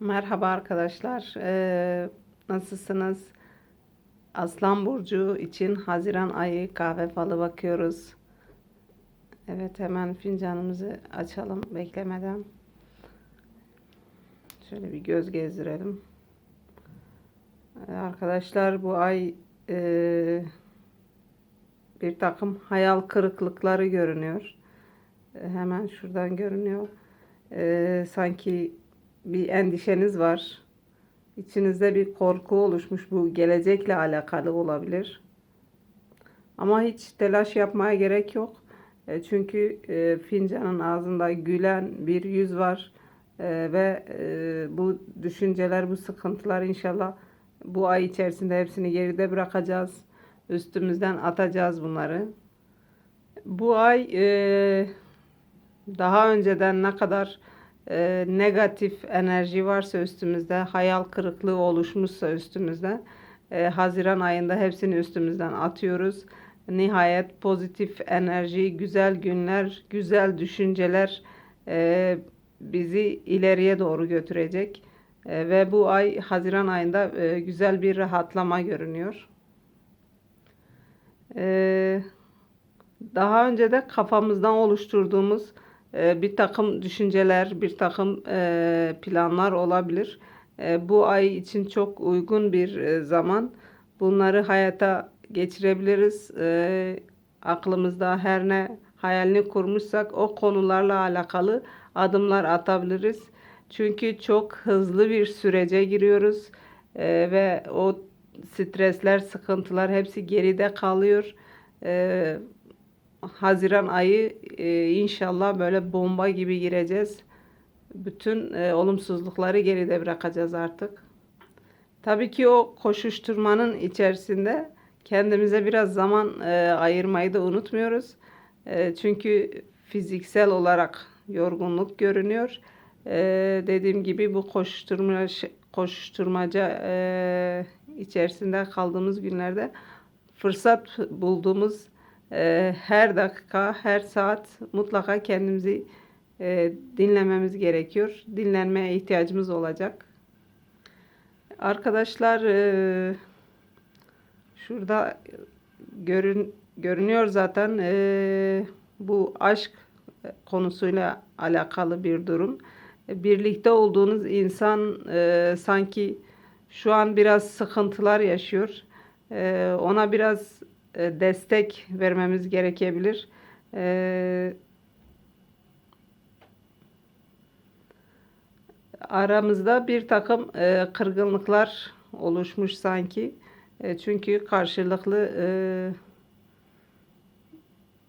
Merhaba arkadaşlar. Ee, nasılsınız? Aslan Burcu için Haziran ayı kahve falı bakıyoruz. Evet hemen fincanımızı açalım beklemeden. Şöyle bir göz gezdirelim. Ee, arkadaşlar bu ay e, bir takım hayal kırıklıkları görünüyor. Ee, hemen şuradan görünüyor. Ee, sanki bir endişeniz var. İçinizde bir korku oluşmuş. Bu gelecekle alakalı olabilir. Ama hiç telaş yapmaya gerek yok. E, Çünkü e, fincanın ağzında gülen bir yüz var. E, Ve bu düşünceler, bu sıkıntılar inşallah bu ay içerisinde hepsini geride bırakacağız. Üstümüzden atacağız bunları. Bu ay daha önceden ne kadar e, negatif enerji varsa üstümüzde, hayal kırıklığı oluşmuşsa üstümüzde, e, Haziran ayında hepsini üstümüzden atıyoruz. Nihayet pozitif enerji, güzel günler, güzel düşünceler e, bizi ileriye doğru götürecek. E, ve bu ay Haziran ayında e, güzel bir rahatlama görünüyor. E, daha önce de kafamızdan oluşturduğumuz e, bir takım düşünceler, bir takım e, planlar olabilir. E, bu ay için çok uygun bir e, zaman. Bunları hayata geçirebiliriz. Aklımızda her ne hayalini kurmuşsak o konularla alakalı adımlar atabiliriz. Çünkü çok hızlı bir sürece giriyoruz ve o stresler, sıkıntılar hepsi geride kalıyor. E, Haziran ayı e, inşallah böyle bomba gibi gireceğiz. Bütün e, olumsuzlukları geride bırakacağız artık. Tabii ki o koşuşturmanın içerisinde kendimize biraz zaman e, ayırmayı da unutmuyoruz. E, çünkü fiziksel olarak yorgunluk görünüyor. E, dediğim gibi bu koşuşturma koşuşturmaca e, içerisinde kaldığımız günlerde fırsat bulduğumuz e, her dakika, her saat mutlaka kendimizi e, dinlememiz gerekiyor. Dinlenmeye ihtiyacımız olacak. Arkadaşlar e, şurada görün, görünüyor zaten e, bu aşk konusuyla alakalı bir durum. Birlikte olduğunuz insan e, sanki şu an biraz sıkıntılar yaşıyor. Ona biraz destek vermemiz gerekebilir. E, aramızda bir takım e, kırgınlıklar oluşmuş sanki. çünkü karşılıklı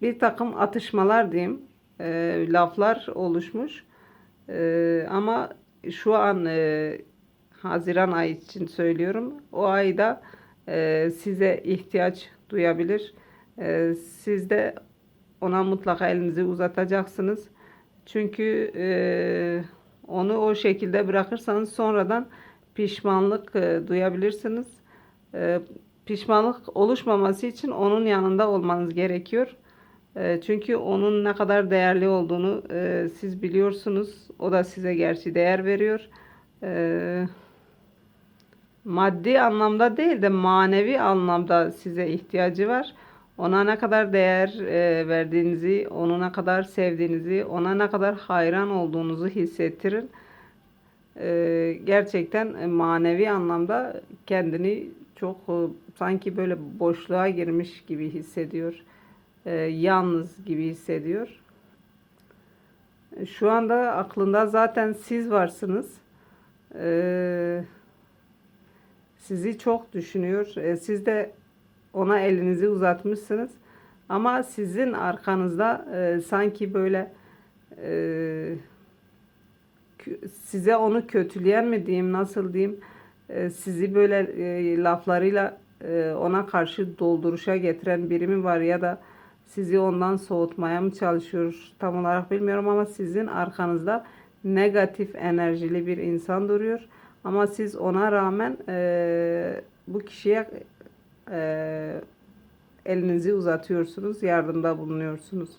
bir takım atışmalar diyeyim, laflar oluşmuş. ama şu an Haziran ayı için söylüyorum. O ayda size ihtiyaç duyabilir. E, siz de ona mutlaka elinizi uzatacaksınız. Çünkü e, onu o şekilde bırakırsanız sonradan pişmanlık e, duyabilirsiniz. E, pişmanlık oluşmaması için onun yanında olmanız gerekiyor. Çünkü onun ne kadar değerli olduğunu siz biliyorsunuz. O da size gerçi değer veriyor. E, maddi anlamda değil de manevi anlamda size ihtiyacı var. Ona ne kadar değer e, verdiğinizi, onu ne kadar sevdiğinizi, ona ne kadar hayran olduğunuzu hissettirin. E, gerçekten manevi anlamda kendini çok e, sanki böyle boşluğa girmiş gibi hissediyor. Yalnız gibi hissediyor. Şu anda aklında zaten siz varsınız. Eee sizi çok düşünüyor. E, siz de ona elinizi uzatmışsınız. Ama sizin arkanızda e, sanki böyle e, size onu kötüleyen mi diyeyim, nasıl diyeyim, e, sizi böyle e, laflarıyla e, ona karşı dolduruşa getiren biri mi var ya da sizi ondan soğutmaya mı çalışıyor tam olarak bilmiyorum ama sizin arkanızda negatif enerjili bir insan duruyor. Ama siz ona rağmen e, bu kişiye e, elinizi uzatıyorsunuz, yardımda bulunuyorsunuz.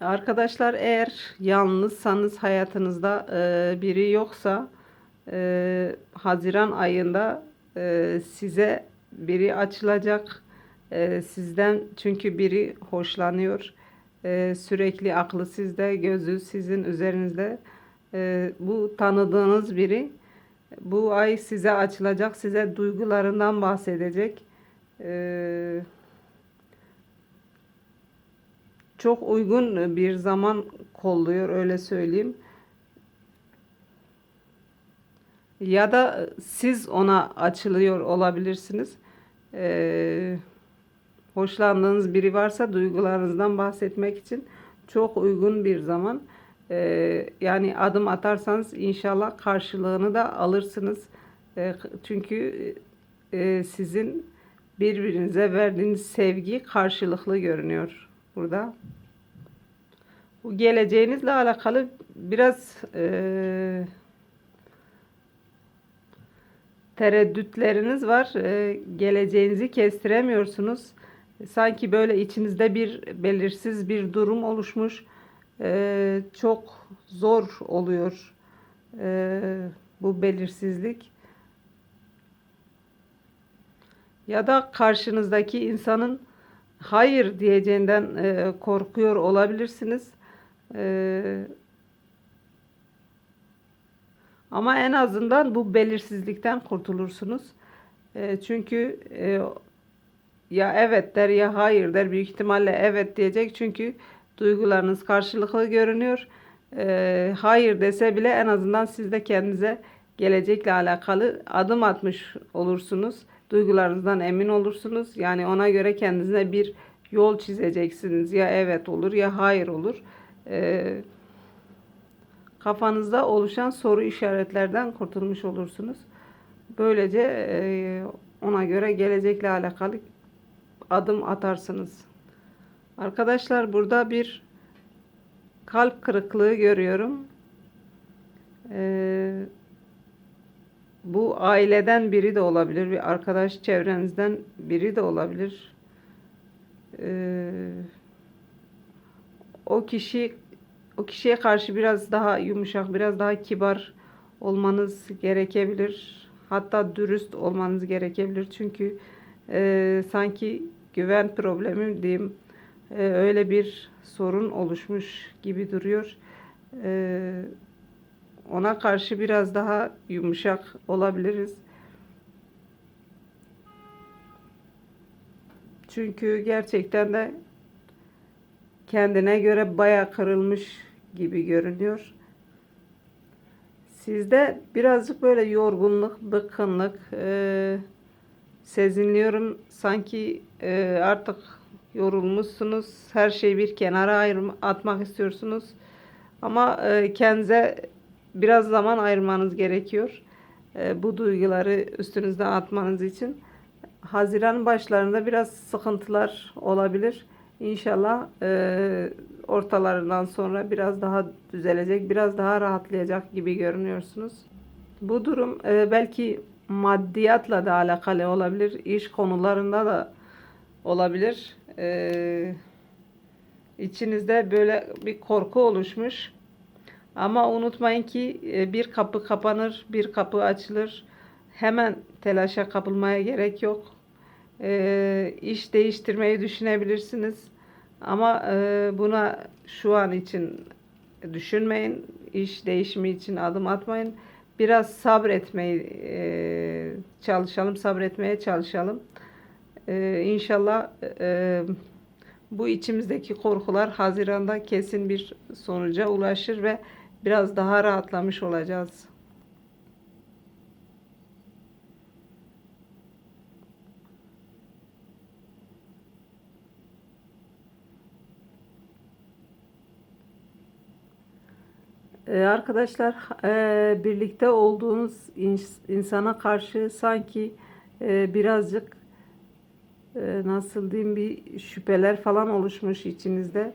Arkadaşlar eğer yalnızsanız hayatınızda e, biri yoksa e, Haziran ayında e, size biri açılacak. E, sizden çünkü biri hoşlanıyor. E, sürekli aklı sizde, gözü sizin üzerinizde. E, bu tanıdığınız biri bu ay size açılacak, size duygularından bahsedecek. E, çok uygun bir zaman kolluyor öyle söyleyeyim. Ya da siz ona açılıyor olabilirsiniz. Ee, hoşlandığınız biri varsa duygularınızdan bahsetmek için çok uygun bir zaman. Ee, yani adım atarsanız inşallah karşılığını da alırsınız. Ee, çünkü e, sizin birbirinize verdiğiniz sevgi karşılıklı görünüyor burada. Bu geleceğinizle alakalı biraz e, tereddütleriniz var. E, geleceğinizi kestiremiyorsunuz. Sanki böyle içinizde bir belirsiz bir durum oluşmuş. E, çok zor oluyor e, bu belirsizlik. Ya da karşınızdaki insanın hayır diyeceğinden e, korkuyor olabilirsiniz. E, ama en azından bu belirsizlikten kurtulursunuz. E, çünkü e, ya evet der ya hayır der. Büyük ihtimalle evet diyecek. Çünkü duygularınız karşılıklı görünüyor. E, hayır dese bile en azından siz de kendinize gelecekle alakalı adım atmış olursunuz. Duygularınızdan emin olursunuz. Yani ona göre kendinize bir yol çizeceksiniz. Ya evet olur ya hayır olur. Ee, kafanızda oluşan soru işaretlerden kurtulmuş olursunuz. Böylece e, ona göre gelecekle alakalı adım atarsınız. Arkadaşlar burada bir kalp kırıklığı görüyorum. Ee, bu aileden biri de olabilir, bir arkadaş çevrenizden biri de olabilir. Ee, o kişi o kişiye karşı biraz daha yumuşak, biraz daha kibar olmanız gerekebilir. Hatta dürüst olmanız gerekebilir. Çünkü e, sanki güven problemi diyeyim e, öyle bir sorun oluşmuş gibi duruyor. E, ona karşı biraz daha yumuşak olabiliriz. Çünkü gerçekten de kendine göre baya kırılmış gibi görünüyor. Sizde birazcık böyle yorgunluk, bıkkınlık e, sezinliyorum. Sanki e, artık yorulmuşsunuz. Her şeyi bir kenara ayırma, atmak istiyorsunuz. Ama e, kendinize biraz zaman ayırmanız gerekiyor. E, bu duyguları üstünüzden atmanız için. Haziran başlarında biraz sıkıntılar olabilir. İnşallah e, ortalarından sonra biraz daha düzelecek, biraz daha rahatlayacak gibi görünüyorsunuz. Bu durum e, belki maddiyatla da alakalı olabilir, iş konularında da olabilir. E, içinizde böyle bir korku oluşmuş. Ama unutmayın ki e, bir kapı kapanır, bir kapı açılır. Hemen telaşa kapılmaya gerek yok. E, iş değiştirmeyi düşünebilirsiniz. Ama e, buna şu an için düşünmeyin. İş değişimi için adım atmayın. Biraz sabretmeyi e, çalışalım, sabretmeye çalışalım. E, inşallah e, bu içimizdeki korkular Haziran'da kesin bir sonuca ulaşır ve biraz daha rahatlamış olacağız. Ee, arkadaşlar e, birlikte olduğunuz insana karşı sanki e, birazcık e, nasıl diyeyim bir şüpheler falan oluşmuş içinizde.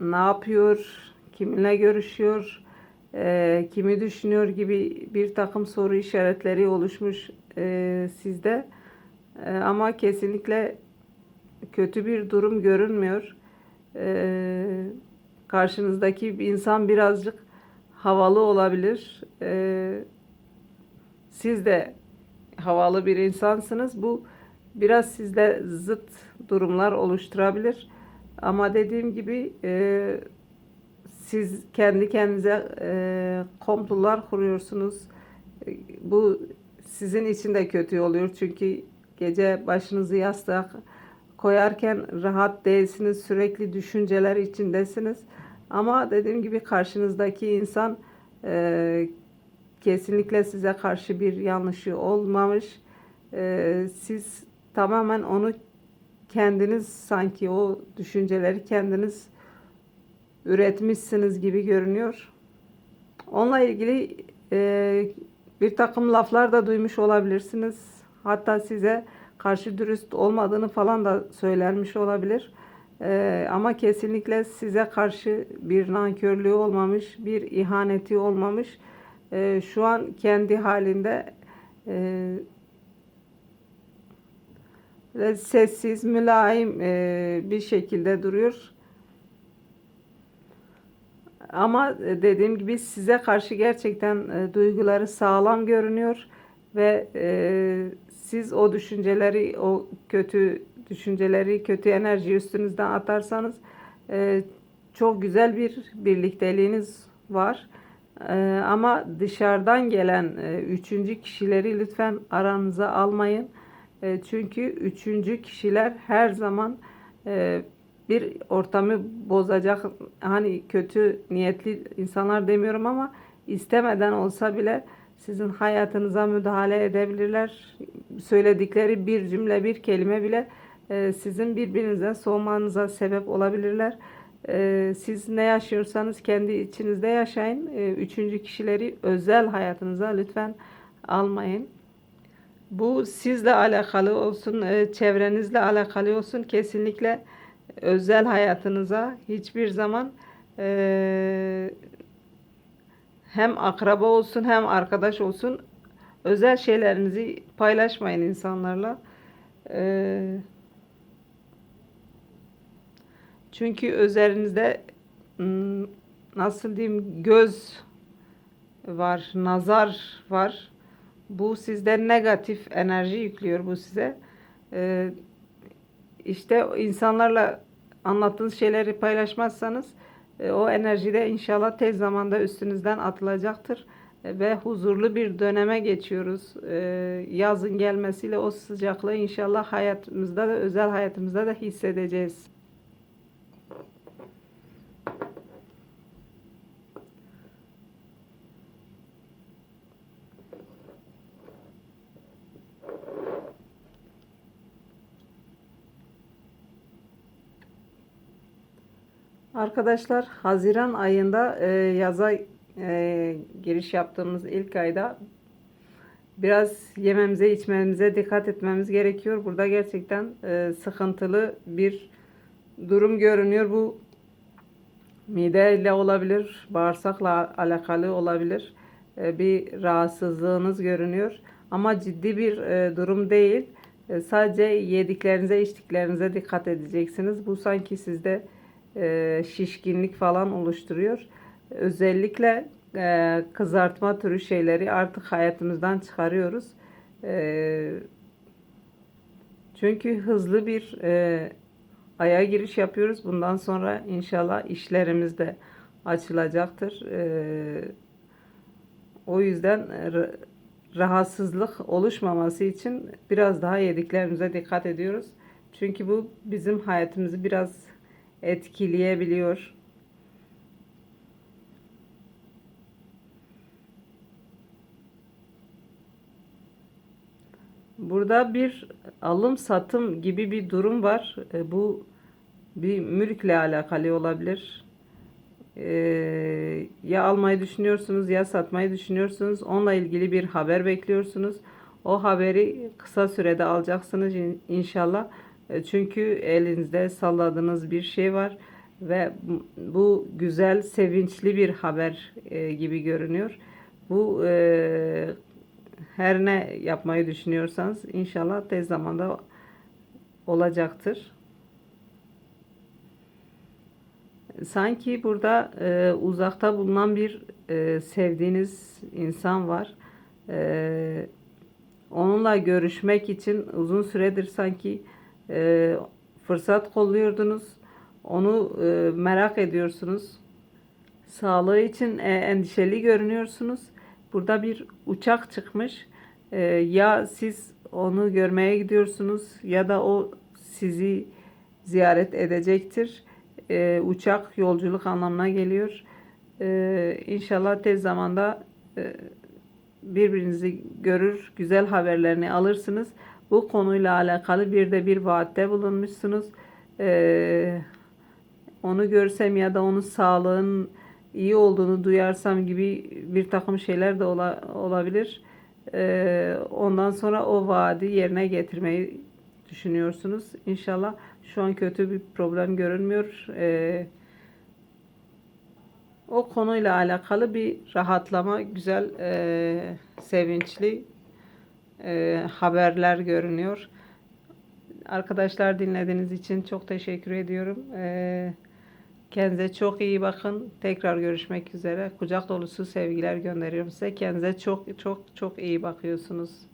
ne yapıyor, kiminle görüşüyor, kimi düşünüyor gibi bir takım soru işaretleri oluşmuş sizde. ama kesinlikle kötü bir durum görünmüyor. Ee, karşınızdaki bir insan birazcık havalı olabilir. Ee, siz de havalı bir insansınız. Bu biraz sizde zıt durumlar oluşturabilir. Ama dediğim gibi e, siz kendi kendinize e, komplolar kuruyorsunuz. E, Bu sizin için de kötü oluyor. Çünkü gece başınızı yastığa koyarken rahat değilsiniz. Sürekli düşünceler içindesiniz. Ama dediğim gibi karşınızdaki insan e, kesinlikle size karşı bir yanlışı olmamış. E, siz tamamen onu kendiniz sanki o düşünceleri kendiniz üretmişsiniz gibi görünüyor. Onunla ilgili e, bir takım laflar da duymuş olabilirsiniz. Hatta size karşı dürüst olmadığını falan da söylenmiş olabilir. E, ama kesinlikle size karşı bir nankörlüğü olmamış, bir ihaneti olmamış. E, şu an kendi halinde e, sessiz, mülayim e, bir şekilde duruyor. Ama e, dediğim gibi size karşı gerçekten e, duyguları sağlam görünüyor ve e, siz o düşünceleri, o kötü düşünceleri, kötü enerjiyi üstünüzden atarsanız e, çok güzel bir birlikteliğiniz var. E, ama dışarıdan gelen e, üçüncü kişileri lütfen aranıza almayın. E, çünkü üçüncü kişiler her zaman e, bir ortamı bozacak hani kötü niyetli insanlar demiyorum ama istemeden olsa bile sizin hayatınıza müdahale edebilirler. Söyledikleri bir cümle, bir kelime bile e, sizin birbirinizden soğumanıza sebep olabilirler. E, siz ne yaşıyorsanız kendi içinizde yaşayın. E, üçüncü kişileri özel hayatınıza lütfen almayın. Bu sizle alakalı olsun, çevrenizle alakalı olsun. Kesinlikle özel hayatınıza hiçbir zaman hem akraba olsun hem arkadaş olsun özel şeylerinizi paylaşmayın insanlarla. E, çünkü üzerinizde hmm, nasıl diyeyim göz var, nazar var. Bu sizde negatif enerji yüklüyor bu size. Ee, işte insanlarla anlattığınız şeyleri paylaşmazsanız o enerji de inşallah tez zamanda üstünüzden atılacaktır. E, ve huzurlu bir döneme geçiyoruz. E, yazın gelmesiyle o sıcaklığı inşallah hayatımızda da özel hayatımızda da hissedeceğiz. Arkadaşlar Haziran ayında e, yaza e, giriş yaptığımız ilk ayda biraz yememize içmemize dikkat etmemiz gerekiyor. Burada gerçekten e, sıkıntılı bir durum görünüyor. Bu mideyle olabilir, bağırsakla alakalı olabilir. E, bir rahatsızlığınız görünüyor. Ama ciddi bir e, durum değil. E, sadece yediklerinize, içtiklerinize dikkat edeceksiniz. Bu sanki sizde e, şişkinlik falan oluşturuyor. Özellikle e, kızartma türü şeyleri artık hayatımızdan çıkarıyoruz. E, çünkü hızlı bir e, aya giriş yapıyoruz. Bundan sonra inşallah işlerimiz de açılacaktır. E, o yüzden rahatsızlık oluşmaması için biraz daha yediklerimize dikkat ediyoruz. Çünkü bu bizim hayatımızı biraz etkileyebiliyor. Burada bir alım satım gibi bir durum var. E, bu bir mülkle alakalı olabilir. E, ya almayı düşünüyorsunuz ya satmayı düşünüyorsunuz. Onunla ilgili bir haber bekliyorsunuz. O haberi kısa sürede alacaksınız inşallah. E, çünkü elinizde salladığınız bir şey var ve bu güzel, sevinçli bir haber e, gibi görünüyor. Bu e, her ne yapmayı düşünüyorsanız inşallah tez zamanda olacaktır. sanki burada e, uzakta bulunan bir e, sevdiğiniz insan var. E, onunla görüşmek için uzun süredir sanki e, fırsat kolluyordunuz. Onu e, merak ediyorsunuz. Sağlığı için e, endişeli görünüyorsunuz. Burada bir uçak çıkmış. E, ya siz onu görmeye gidiyorsunuz ya da o sizi ziyaret edecektir. E, uçak yolculuk anlamına geliyor. E, inşallah tez zamanda e, birbirinizi görür, güzel haberlerini alırsınız. Bu konuyla alakalı bir de bir vaatte bulunmuşsunuz. E, onu görsem ya da onun sağlığın iyi olduğunu duyarsam gibi bir takım şeyler de ola- olabilir. Ee, ondan sonra o vaadi yerine getirmeyi düşünüyorsunuz. İnşallah şu an kötü bir problem görünmüyor. Ee, o konuyla alakalı bir rahatlama, güzel, e, sevinçli e, haberler görünüyor. Arkadaşlar dinlediğiniz için çok teşekkür ediyorum. Ee, kendinize çok iyi bakın. Tekrar görüşmek üzere. Kucak dolusu sevgiler gönderiyorum size. Kendinize çok çok çok iyi bakıyorsunuz.